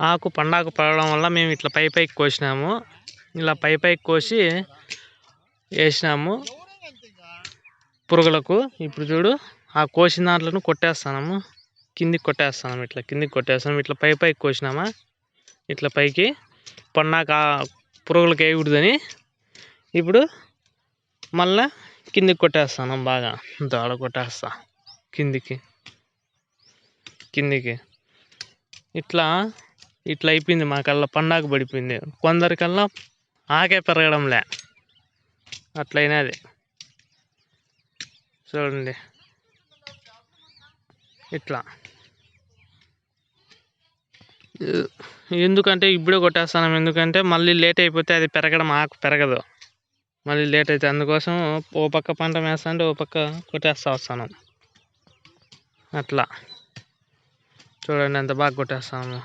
ఆకు పండాకు పడడం వల్ల మేము ఇట్లా పై పైకి కోసినాము. ఇలా పై పైకి కోసి వేసినాము పురుగులకు. ఇప్పుడు చూడు ఆ కోసిన దాంట్లను కొట్టేస్తున్నాము కిందికి కొట్టేస్తున్నాము ఇట్లా కిందికి కొట్టేస్తున్నాము ఇట్లా పై పైకి కోసినామా? ఇట్లా పైకి పండాక పురుగులకు వేయకూడదని. ఇప్పుడు మళ్ళా కిందికి కొట్టేస్తాను బాగా. దోడ కొట్టేస్తా. కిందికి. కిందికి. ఇట్లా ఇట్లా అయిపోయింది మాకల్లా పండాకు పడిపోయింది. కొందరికల్లా ఆకే పెరగడంలే. అట్లయినది చూడండి. ఇట్లా. ఎందుకంటే ఇప్పుడే కొట్టేస్తాను. ఎందుకంటే మళ్ళీ లేట్ అయిపోతే అది పెరగడం ఆకు పెరగదు. మళ్ళీ లేట్ అయితే అందుకోసం ఓ పక్క పంట వేస్తాంటే ఓ పక్క కొట్టేస్తా వస్తాను. అట్లా. చూడండి ఎంత బాగా కొట్టేస్తాము.